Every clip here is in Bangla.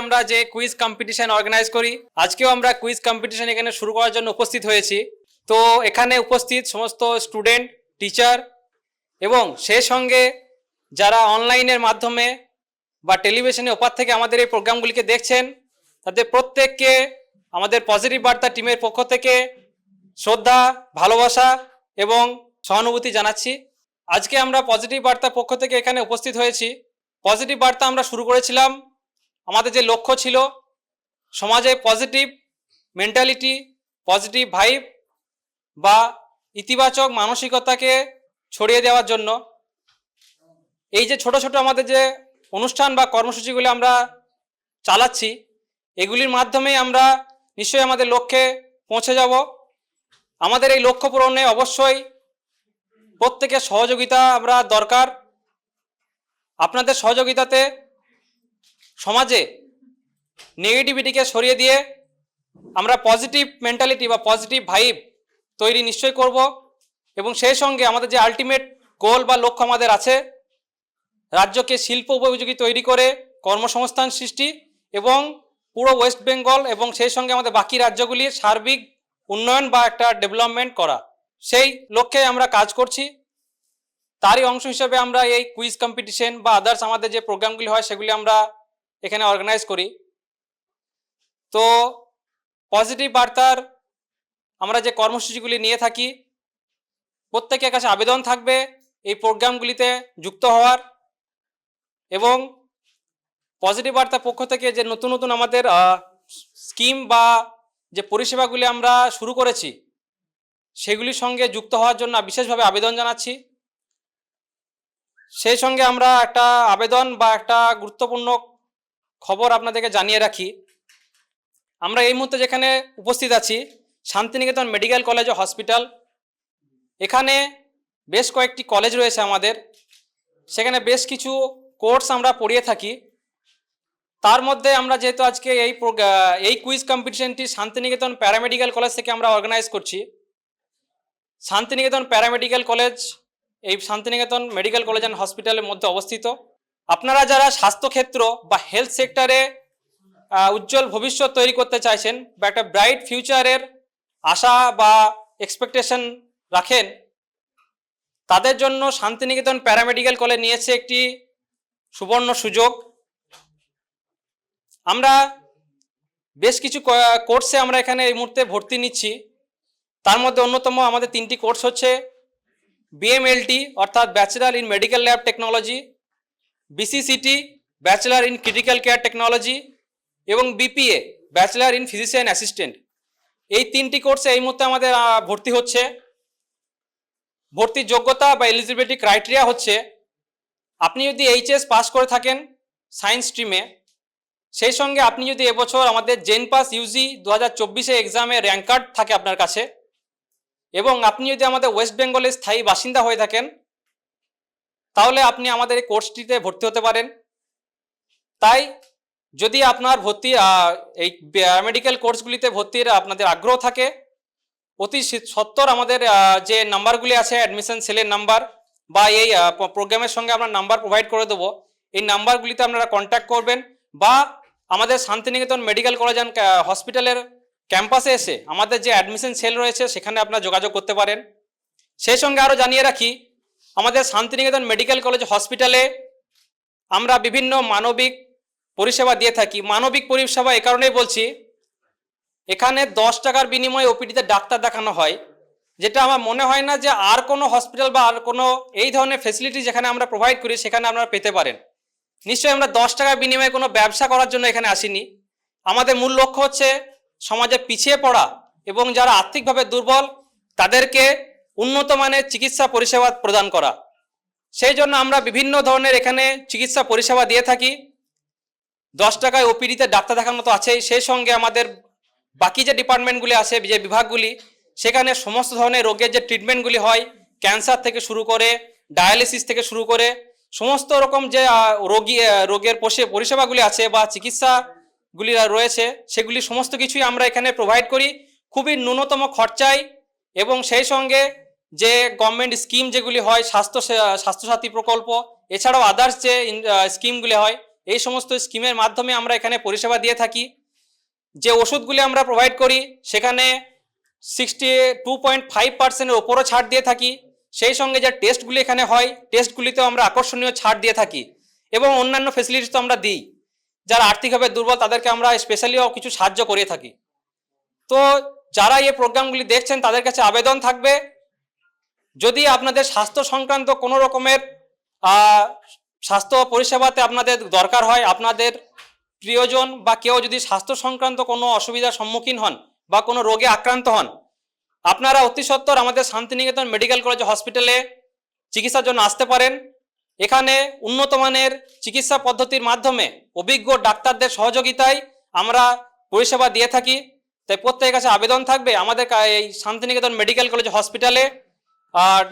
আমরা যে কুইজ কম্পিটিশন অর্গানাইজ করি, আজকেও আমরা কুইজ কম্পিটিশন এখানে শুরু করার জন্য উপস্থিত হয়েছি। তো এখানে উপস্থিত সমস্ত স্টুডেন্ট টিচার এবং সেই সঙ্গে যারা অনলাইনের মাধ্যমে বা টেলিভিশনে ওপার থেকে আমাদের এই প্রোগ্রামগুলিকে দেখছেন, তাদের প্রত্যেককে আমাদের পজিটিভ বার্তা টিমের পক্ষ থেকে শ্রদ্ধা, ভালোবাসা এবং সহানুভূতি জানাচ্ছি। আজকে আমরা পজিটিভ বার্তার পক্ষ থেকে এখানে উপস্থিত হয়েছি। পজিটিভ বার্তা আমরা শুরু করেছিলাম আমাদের যে লক্ষ্য ছিল, সমাজে পজিটিভ মেন্টালিটি পজিটিভ ভাইব বা ইতিবাচক মানসিকতাকে ছড়িয়ে দেওয়ার জন্য এই যে ছোট ছোট আমাদের যে অনুষ্ঠান বা কর্মসূচিগুলি আমরা চালাচ্ছি, এগুলির মাধ্যমে আমরা নিশ্চয়ই আমাদের লক্ষ্যে পৌঁছে যাব। আমাদের এই লক্ষ্য পূরণে অবশ্যই প্রত্যেকের সহযোগিতা আমরা দরকার। আপনাদের সহযোগিতাতে সমাজে নেগেটিভিটিকে সরিয়ে দিয়ে আমরা পজিটিভ মেন্টালিটি বা পজিটিভ ভাইব তৈরি নিশ্চয় করব এবং সেই সঙ্গে আমাদের যে আলটিমেট গোল বা লক্ষ্য আমাদের আছে, রাজ্যকে শিল্প উপযোগী তৈরি করে কর্মসংস্থান সৃষ্টি এবং পুরো ওয়েস্ট বেঙ্গল এবং সেই সঙ্গে আমাদের বাকি রাজ্যগুলির সার্বিক উন্নয়ন বা একটা ডেভেলপমেন্ট করা। সেই লক্ষ্যে আমরা কাজ করছি। তারই অংশ হিসেবে আমরা এই কুইজ কম্পিটিশন বা আদার্স আমাদের যে প্রোগ্রামগুলি হয়, সেগুলি আমরা এখানে অর্গানাইজ করি। তো পজিটিভ বার্তার আমরা যে কর্মসূচিগুলি নিয়ে থাকি, প্রত্যেকের কাছে আবেদন থাকবে এই প্রোগ্রামগুলিতে যুক্ত হওয়ার এবং পজিটিভ বার্তার পক্ষ থেকে যে নতুন নতুন আমাদের স্কিম বা যে পরিষেবাগুলি আমরা শুরু করেছি, সেগুলির সঙ্গে যুক্ত হওয়ার জন্য বিশেষভাবে আবেদন জানাচ্ছি। সেই সঙ্গে আমরা একটা আবেদন বা একটা গুরুত্বপূর্ণ খবর আপনাদেরকে জানিয়ে রাখি। আমরা এই মুহূর্তে যেখানে উপস্থিত আছি, শান্তিনিকেতন মেডিকেল কলেজ ও হসপিটাল। এখানে বেশ কয়েকটি কলেজ রয়েছে আমাদের। সেখানে বেশ কিছু কোর্স আমরা পড়িয়ে থাকি। তার মধ্যে আমরা যেহেতু আজকে এই এই কুইজ কম্পিটিশনটি শান্তিনিকেতন প্যারামেডিক্যাল কলেজ থেকে আমরা অর্গানাইজ করছি। শান্তিনিকেতন প্যারামেডিক্যাল কলেজ এই শান্তিনিকেতন মেডিকেল কলেজ অ্যান্ড হসপিটালের মধ্যে অবস্থিত। আপনারা যারা স্বাস্থ্যক্ষেত্র বা হেলথ সেক্টরে উজ্জ্বল ভবিষ্যৎ তৈরি করতে চাইছেন বা একটা ব্রাইট ফিউচারের আশা বা এক্সপেকটেশন রাখেন, তাদের জন্য শান্তিনিকেতন প্যারামেডিক্যাল কলেজ নিয়েছে একটি সুবর্ণ সুযোগ। আমরা বেশ কিছু কোর্সে আমরা এখানে এই মুহূর্তে ভর্তি নিচ্ছি। তার মধ্যে অন্যতম আমাদের তিনটি কোর্স হচ্ছে বিএমএলটি অর্থাৎ bachelor in medical lab technology BCCT bachelor in critical care technology এবং BPA bachelor in physician assistant এই তিনটি কোর্সে এই মুহূর্তে আমাদের ভর্তি হচ্ছে। ভর্তির যোগ্যতা বা এলিজিবিলিটি ক্রাইটেরিয়া হচ্ছে, আপনি যদি এইচএস পাস করে থাকেন সায়েন্স স্ট্রিমে সেই সঙ্গে আপনি যদি এবছর আমাদের জেন পাস ইউজি দু হাজার চব্বিশে এক্সামে র্যাঙ্ক কার্ড থাকে আপনার কাছে, এবং আপনি যদি আমাদের ওয়েস্ট বেঙ্গলের স্থায়ী বাসিন্দা হয়ে থাকেন তাহলে আপনি আমাদের এই কোর্সটিতে ভর্তি হতে পারেন। তাই যদি আপনার ভর্তি এই মেডিকেল কোর্সগুলিতে ভর্তির আপনাদের আগ্রহ থাকে, অতি সি- সত্বর আমাদের যে নাম্বারগুলি আছে অ্যাডমিশন সেলের নাম্বার বা এই প্রোগ্রামের সঙ্গে আমরা নাম্বার প্রোভাইড করে দেবো, এই নাম্বারগুলিতে আপনারা কন্ট্যাক্ট করবেন বা আমাদের শান্তিনিকেতন মেডিকেল কলেজ অ্যান্ড হসপিটালের ক্যাম্পাসে এসে আমাদের যে অ্যাডমিশন সেল রয়েছে, সেখানে আপনারা যোগাযোগ করতে পারেন। সেই সঙ্গে আরও জানিয়ে রাখি আমাদের শান্তিনিকেতন মেডিকেল কলেজ হসপিটালে আমরা বিভিন্ন মানবিক পরিষেবা দিয়ে থাকি। মানবিক পরিষেবা এ কারণেই বলছি, এখানে দশ টাকার বিনিময়ে ওপিডিতে ডাক্তার দেখানো হয়, যেটা আমার মনে হয় না যে আর কোনো হসপিটাল বা আর কোনো এই ধরনের ফেসিলিটি যেখানে আমরা প্রোভাইড করি, সেখানে আপনারা পেতে পারেন। নিশ্চয়ই আমরা দশ টাকার বিনিময়ে কোনো ব্যবসা করার জন্য এখানে আসিনি। আমাদের মূল লক্ষ্য হচ্ছে সমাজে পিছিয়ে পড়া এবং যারা আর্থিকভাবে দুর্বল, তাদেরকে উন্নত মানের চিকিৎসা পরিষেবা প্রদান করা। সেই জন্য আমরা বিভিন্ন ধরনের এখানে চিকিৎসা পরিষেবা দিয়ে থাকি। দশ টাকায় ওপিডিতে ডাক্তার দেখার মতো আছেই। সেই সঙ্গে আমাদের বাকি যে ডিপার্টমেন্টগুলি আছে, যে বিভাগগুলি, সেখানে সমস্ত ধরনের রোগের যে ট্রিটমেন্টগুলি হয়, ক্যান্সার থেকে শুরু করে, ডায়ালিসিস থেকে শুরু করে, সমস্ত রকম যে রোগী রোগের পরিষেবাগুলি আছে বা চিকিৎসাগুলি রয়েছে, সেগুলি সমস্ত কিছুই আমরা এখানে প্রোভাইড করি। খুবই ন্যূনতম খরচায় এবং সেই সঙ্গে যে গভর্নমেন্ট স্কিম যেগুলি হয়, স্বাস্থ্য স্বাস্থ্যসাথী প্রকল্প, এছাড়াও আদার্স যে স্কিমগুলি হয়, এই সমস্ত স্কিমের মাধ্যমে আমরা এখানে পরিষেবা দিয়ে থাকি। যে ওষুধগুলি আমরা প্রোভাইড করি, সেখানে সিক্সটি টু পয়েন্ট ফাইভ পার্সেন্টের ওপরও ছাড় দিয়ে থাকি। সেই সঙ্গে যে টেস্টগুলি এখানে হয় টেস্টগুলিতেও আমরা আকর্ষণীয় ছাড় দিয়ে থাকি এবং অন্যান্য ফেসিলিটিস তো আমরা দিই। যারা আর্থিকভাবে দুর্বল, তাদেরকে আমরা স্পেশালিও কিছু সাহায্য করে থাকি। তো যারা এই প্রোগ্রামগুলি দেখছেন, তাদের কাছে আবেদন থাকবে। যদি আপনাদের স্বাস্থ্য সংক্রান্ত কোনো রকমের স্বাস্থ্য পরিষেবাতে আপনাদের দরকার হয়, আপনাদের প্রিয়জন বা কেউ যদি স্বাস্থ্য সংক্রান্ত কোনো অসুবিধার সম্মুখীন হন বা কোনো রোগে আক্রান্ত হন, আপনারা অতি সত্বর আমাদের শান্তিনিকেতন মেডিকেল কলেজ হসপিটালে চিকিৎসার জন্য আসতে পারেন। এখানে উন্নত মানের চিকিৎসা পদ্ধতির মাধ্যমে অভিজ্ঞ ডাক্তারদের সহযোগিতায় আমরা পরিষেবা দিয়ে থাকি। তাই প্রত্যেকের কাছে আবেদন থাকবে আমাদের এই শান্তিনিকেতন মেডিকেল কলেজ হসপিটালে।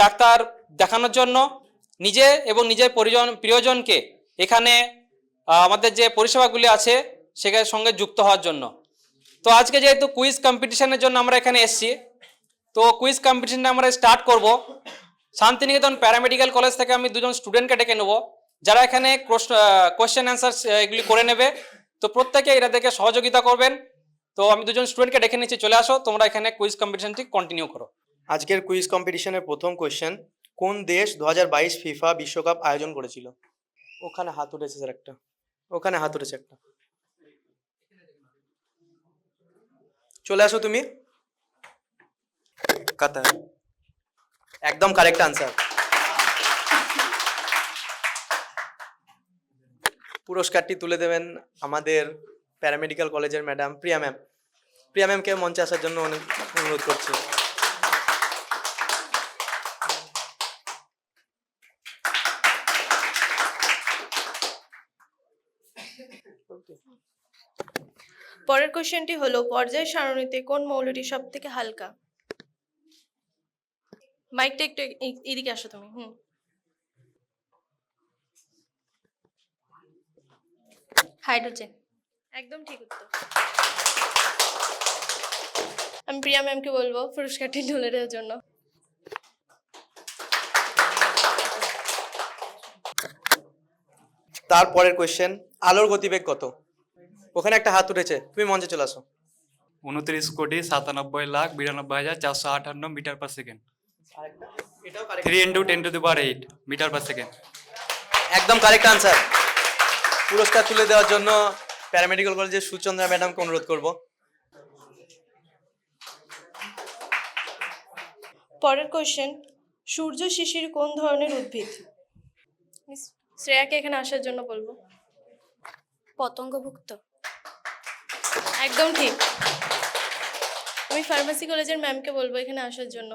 ডাক্তার দেখানোর জন্য নিজে এবং নিজের পরিজন প্রিয়জনকে এখানে আমাদের যে পরিষেবাগুলি আছে সেখানের সঙ্গে যুক্ত হওয়ার জন্য। তো আজকে যেহেতু কুইজ কম্পিটিশনের জন্য আমরা এখানে এসেছি, তো কুইজ কম্পিটিশনটা আমরা স্টার্ট করব। শান্তিনিকেতন প্যারামেডিক্যাল কলেজ থেকে আমি দুজন স্টুডেন্টকে ডেকে নেব, যারা এখানে কোয়েশ্চেন অ্যান্সার এগুলি করে নেবে। তো প্রত্যেকে এরাদেরকে সহযোগিতা করবেন। তো আমি দুজন স্টুডেন্টকে ডেকে নিচ্ছি, চলে আসো, তোমরা এখানে কুইজ কম্পিটিশনটি কন্টিনিউ করো। আজকের কুইজ কম্পিটিশনের প্রথম কোয়েশ্চেন কোন দেশ দু হাজার বাইশ ফিফা বিশ্বকাপ আয়োজন করেছিল? ওখানে হাত উঠেছে স্যার একটা। ওখানে হাত উঠেছে একটা। চলে আসো তুমি। কাতার। একদম কারেক্ট আনসার পুরস্কারটি তুলে দেবেন আমাদের প্যারামেডিক্যাল কলেজের ম্যাডাম প্রিয়া ম্যাম প্রিয়া ম্যামকে মঞ্চে আসার জন্য অনেক অনুরোধ করছি। পরের কোশ্চেনটি হলো, পর্যায় সারণীতে কোন মৌলটি সব থেকে হালকা? মাইকটা একটু এদিকে আসো তুমি, হুম। হাইড্রোজেন। একদম ঠিক উত্তর। আমি প্রিয়া ম্যামকে বলব, পুরস্কারটি তুলে দেওয়ার জন্য। তারপরের কোয়েশ্চেন আলোর গতিবেগ কত? ওখানে একটা হাত উঠেছে তুমি মঞ্চে চলে আসো। উনত্রিশ কোটি সাতানব্বই লাখ বিরানব্বই হাজার চারশো আটান্ন মিটার পার সেকেন্ড। এটাও three into ten to the power eight metre per second. একদম কারেক্ট আনসার পুরস্কার তুলে দেওয়ার জন্য প্যারামেডিক্যাল কলেজের সুচন্দ্রা ম্যাডামকে অনুরোধ করব। পরের কোয়েশ্চেন সূর্য শিশির কোন ধরনের উদ্ভিদ? শ্রেয়াকে এখানে আসার জন্য বলব। পতঙ্গভুক্ত। একদম ঠিক। আমি ফার্মাসি কলেজের ম্যামকে বলব এখানে আসার জন্য।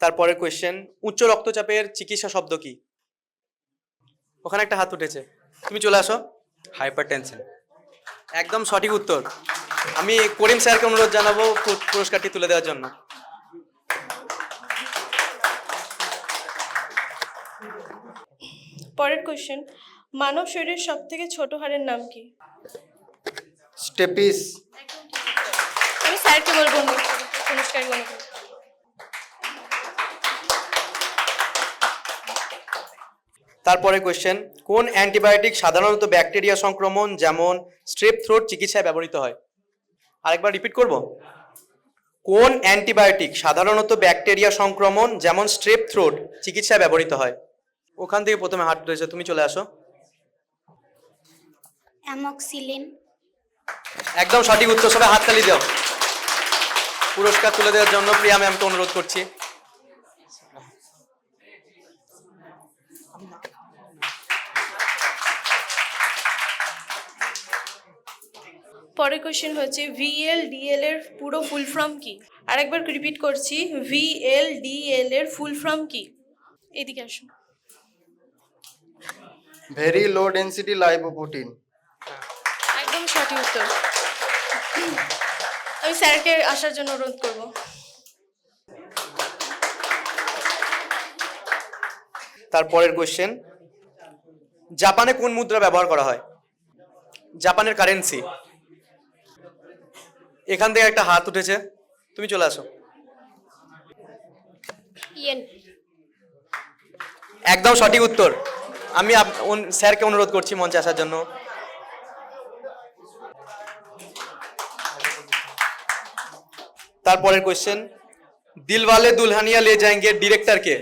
তারপরের কোয়েশ্চেন উচ্চ রক্তচাপের চিকিৎসা শব্দ কি? ওখানে একটা হাত উঠেছে। তুমি চলে আসো। হাইপার টেনশন একদম সঠিক উত্তর। আমি করিম স্যারকে অনুরোধ জানাব পুরস্কারটি তুলে দেওয়ার জন্য। পরের কোশ্চেন মানব শরীরের সব থেকে ছোট হাড়ের নাম কি? স্টেপিস। আমি স্যারকে বলব গণনা করতে। তারপরে কোয়েশ্চেন কোন অ্যান্টিবায়োটিক সাধারণত ব্যাকটেরিয়া সংক্রমণ যেমন স্ট্রেপ থ্রোট চিকিৎসায় ব্যবহৃত হয়? আরেকবার রিপিট করব। কোন অ্যান্টিবায়োটিক সাধারণত ব্যাকটেরিয়া সংক্রমণ যেমন স্ট্রেপ থ্রোট চিকিৎসায় ব্যবহৃত হয়? ওখান থেকে প্রথমে হাত রয়েছে তুমি চলে আসো। অ্যামক্সিলিন। একদম সঠিক উত্তর সবাই হাত হাততালি দাও। পুরস্কার তুলে দেওয়ার জন্য প্রিয়া ম্যামকে অনুরোধ করছি। পরের কোশ্চেন হচ্ছে ভিএল ডিএল এর পুরো ফুল ফর্ম কি? আরেকবার রিপিট করছি ভিএল ডিএল এর ফুল ফর্ম কি? এদিকে আসুন। ভেরি লো ডেন্সিটি লাইপোপ্রোটিন একদম সঠিক উত্তর। আমি স্যারকে আসার জন্য অনুরোধ করব। তারপরের কোয়েশ্চেন জাপানে কোন মুদ্রা ব্যবহার করা হয়? জাপানের কারেন্সি এখান থেকে একটা হাত উঠেছে। তুমি চলে আসো। একদম সঠিক উত্তর। আমি স্যারকে অনুরোধ করছি মঞ্চে আসার জন্য। তারপরের কোয়েশ্চেন দিলওয়ালে দুলহানিয়া লে যায়েঙ্গে ডিরেক্টর কে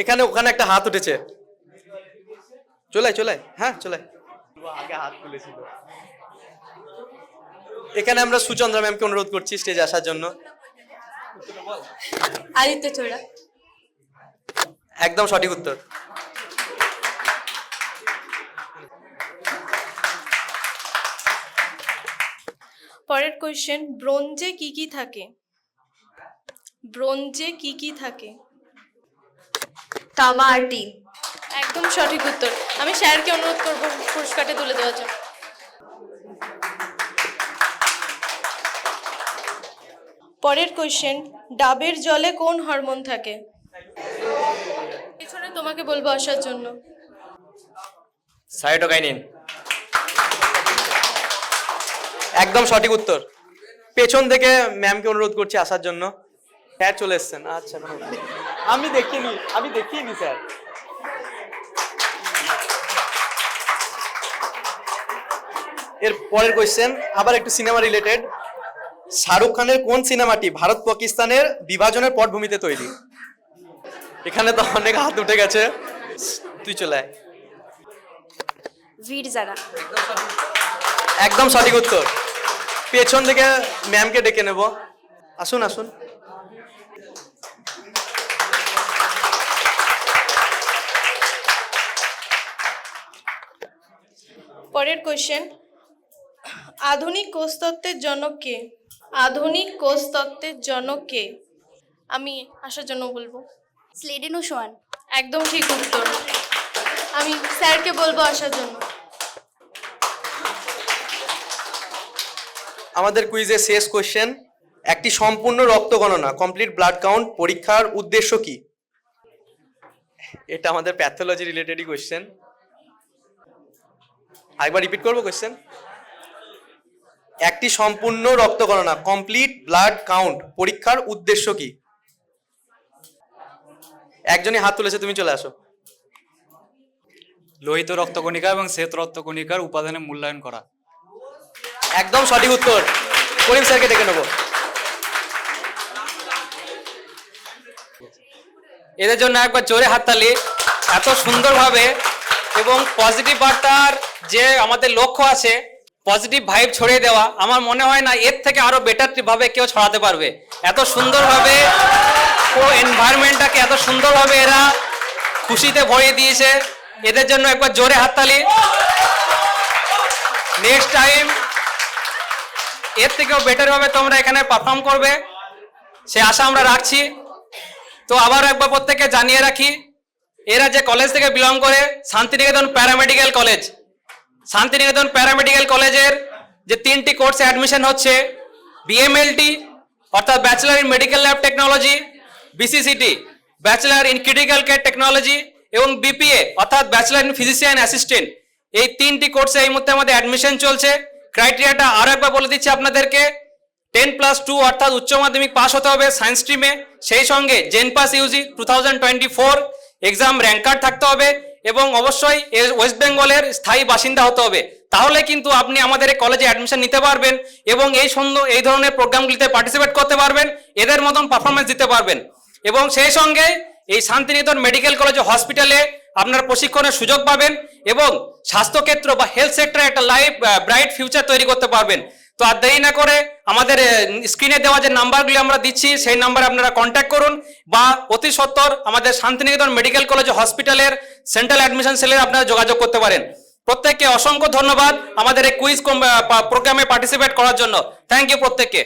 এখানে ওখানে একটা হাত উঠেছে। চলে চলে হ্যাঁ চলে আগে হাত তুলেছিল। এখানে আমরা সুচন্দ্রা ম্যামকে অনুরোধ করছি স্টেজে আসার জন্য। আদিত্য চোড়া একদম সঠিক উত্তর। পরের কোয়েশ্চেন ব্রোঞ্জে কি কি থাকে? ব্রোঞ্জে কি কি থাকে? তামা আর টিন। একদম সঠিক উত্তর। আমি স্যারকে অনুরোধ করব পুরস্কারটা তুলে দেওয়ার জন্য। পরের কোয়েশ্চেন ডাবের জলে কোন হরমোন থাকে? তোমাকে বলব আসার জন্য। সাইটোকাইনিন একদম সঠিক উত্তর। পেছন থেকে ম্যামকে অনুরোধ করছি আসার জন্য। স্যার চলে এসছেন। আচ্ছা। আমি দেখিনি আমি দেখিনি, স্যার। এর পরের কোয়েশ্চেন আবার একটু সিনেমা রিলেটেড শাহরুখ খানের কোন সিনেমাটি ভারত পাকিস্তানের বিভাজনের পটভূমিতে তৈরি? এখানে তো অনেক হাত উঠে গেছে। তুই চলে আয়। যারা। একদম সঠিক উত্তর। পেছন থেকে ম্যামকে ডেকে নেব। আসুন আসুন। পরের কোশ্চেন আধুনিক কোষতত্ত্বের জনক কে? আধুনিক কোষতত্ত্বের জনক কে? আমি আসার জন্য বলব। স্লেডেন ও সোয়ান একদম ঠিক উত্তর। আমি স্যারকে বলব আসার জন্য। আমাদের কুইজের শেষ কোশ্চেন একটি সম্পূর্ণ রক্ত গণনা কমপ্লিট ব্লাড কাউন্ট পরীক্ষার উদ্দেশ্য কি? এটা আমাদের প্যাথোলজি রিলেটেডই কোশ্চেন আরেকবার রিপিট করব কোশ্চেন একটি সম্পূর্ণ রক্ত গণনা কমপ্লিট ব্লাড কাউন্ট পরীক্ষার উদ্দেশ্য কি? একজনই হাত তুলেছে তুমি চলে আসো। লোহিত রক্তকণিকা এবং শ্বেত রক্তকণিকার উপাদানে মূল্যায়ন করা। একদম সঠিক উত্তর। করিম স্যারকে ডেকে নেব। এদের জন্য একবার জোরে হাততালি এত সুন্দরভাবে এবং পজিটিভ বার্তার যে আমাদের লক্ষ্য আছে পজিটিভ ভাইব ছড়িয়ে দেওয়া আমার মনে হয় না এর থেকে আরও বেটার ভাবে কেউ ছড়াতে পারবে। এত সুন্দরভাবে এনভায়রনমেন্টটাকে এত সুন্দরভাবে এরা খুশিতে ভরিয়ে দিয়েছে। এদের জন্য একবার জোরে হাততালি। নেক্সট টাইম এর থেকেও বেটার ভাবে তোমরা এখানে পারফর্ম করবে। সে আশা আমরা রাখছি। তো আবার একবার প্রত্যেককে জানিয়ে রাখি, এরা যে কলেজ থেকে বিলং করে, Santiniketan paramedical college Santiniketan paramedical কলেজের যে তিনটি কোর্সে অ্যাডমিশন হচ্ছে বিএমএলটি অর্থাৎ bachelor in medical lab technology BCCT bachelor in critical care technology এবং বিপিএ অর্থাৎ ব্যাচেলার ইন ফিজিশিয়ান অ্যাসিস্ট্যান্ট এই তিনটি কোর্সে এই মুহূর্তে আমাদের অ্যাডমিশন চলছে। ক্রাইটেরিয়াটা আরও একবার বলে দিচ্ছি আপনাদেরকে। টেন প্লাস টু অর্থাৎ উচ্চ মাধ্যমিক পাস হতে হবে সায়েন্স স্ট্রিমে সেই সঙ্গে JENPAS UG two thousand twenty four exam rank card থাকতে হবে এবং অবশ্যই ওয়েস্ট বেঙ্গলের স্থায়ী বাসিন্দা হতে হবে। তাহলে কিন্তু আপনি আমাদের এই কলেজে অ্যাডমিশন নিতে পারবেন এবং এই সুন্দর এই ধরনের প্রোগ্রামগুলিতে পার্টিসিপেট করতে পারবেন। এদের মতন পারফরমেন্স দিতে পারবেন। এবং সেই সঙ্গে এই শান্তিনিকেতন মেডিকেল কলেজ হসপিটালে আপনার প্রশিক্ষণের সুযোগ পাবেন এবং স্বাস্থ্যক্ষেত্র বা হেলথ সেক্টরে একটা লাইফ ব্রাইট ফিউচার তৈরি করতে পারবেন। তো আর দেরি না করে আমাদের স্ক্রিনে দেওয়া যে নাম্বারগুলি আমরা দিচ্ছি, সেই নাম্বারে আপনারা কন্ট্যাক্ট করুন বা অতি সত্বর আমাদের শান্তিনিকেতন মেডিকেল কলেজ হসপিটালের সেন্ট্রাল অ্যাডমিশন সেলে আপনারা যোগাযোগ করতে পারেন। প্রত্যেককে অসংখ্য ধন্যবাদ আমাদের এই কুইজ প্রোগ্রামে পার্টিসিপেট করার জন্য। থ্যাংক ইউ প্রত্যেককে।